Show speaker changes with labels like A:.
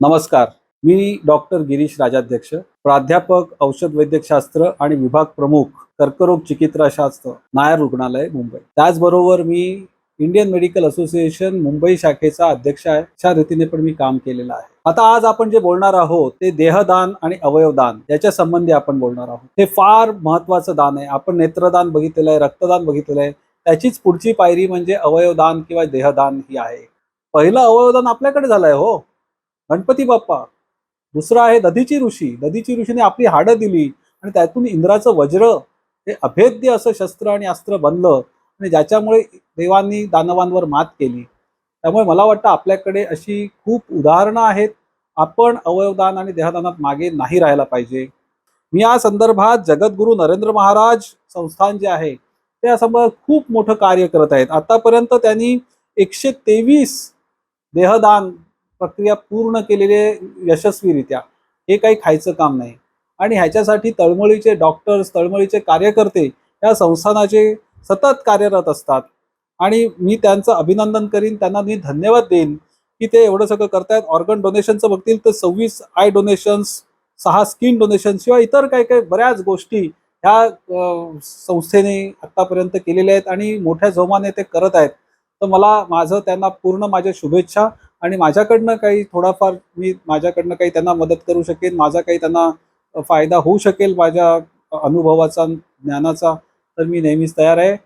A: नमस्कार. मी डॉक्टर गिरीश राजाध्यक्ष प्राध्यापक औषध वैद्यकशास्त्र आणि विभाग प्रमुख कर्करोग चिकित्साशास्त्र नायर रुग्णालय मुंबई. त्याचबरोबर मी इंडियन मेडिकल असोसिएशन मुंबई शाखेचा अध्यक्ष आहे. अशा रीतीने पण मी काम केलेलं आहे. आता आज आपण जे बोलणार आहोत ते देहदान आणि अवयवदान याच्या संबंधी आपण बोलणार आहोत. हे फार महत्वाचं दान आहे. आपण नेत्रदान बघितलेलं आहे रक्तदान बघितलेलं आहे. त्याचीच पुढची पायरी म्हणजे अवयवदान किंवा देहदान ही आहे. पहिलं अवयवदान आपल्याकडे झालंय हो. गणपती बाप्पा दुसरं आहे दधीची ऋषी. दधीची ऋषीने आपली हाडं दिली आणि त्यातून इंद्राचं वज्र हे अभेद्य असं शस्त्र आणि अस्त्र बनलं आणि ज्याच्यामुळे देवांनी दानवांवर मात केली. त्यामुळे मला वाटतं आपल्याकडे अशी खूप उदाहरणं आहेत. आपण अवयवदान आणि देहदानात मागे नाही राहायला पाहिजे. मी या संदर्भात जगद्गुरू नरेंद्र महाराज संस्थान जे आहे ते या संदर्भात खूप मोठं कार्य करत आहेत. आतापर्यंत त्यांनी एकशे तेवीस देहदान प्रक्रिया पूर्ण केलेले यशस्वीरित्या. हे काही खायचं काम नाही. आणि ह्याच्यासाठी तळमळीचे डॉक्टर्स तळमळीचे कार्यकर्ते या संस्थानाचे सतत कार्यरत असतात. आणि मी त्यांचं अभिनंदन करीन त्यांना मी धन्यवाद देईन की ते एवढं सगळं करतायत. ऑर्गन डोनेशनचं बघतील तर सव्वीस आय डोनेशन्स सहा स्किन डोनेशन शिवाय इतर काही काही बऱ्याच गोष्टी ह्या संस्थेने आत्तापर्यंत केलेल्या आहेत आणि मोठ्या जोमाने ते करत आहेत. तर मला माझं त्यांना पूर्ण माझ्या शुभेच्छा आणि माझ्याकडनं काही थोडाफार मी माझ्याकडनं काही त्यांना मदत करू शकेन माझा काही त्यांना फायदा होऊ शकेल माझ्या अनुभवाचा ज्ञानाचा तर मी नेहमीच तयार आहे.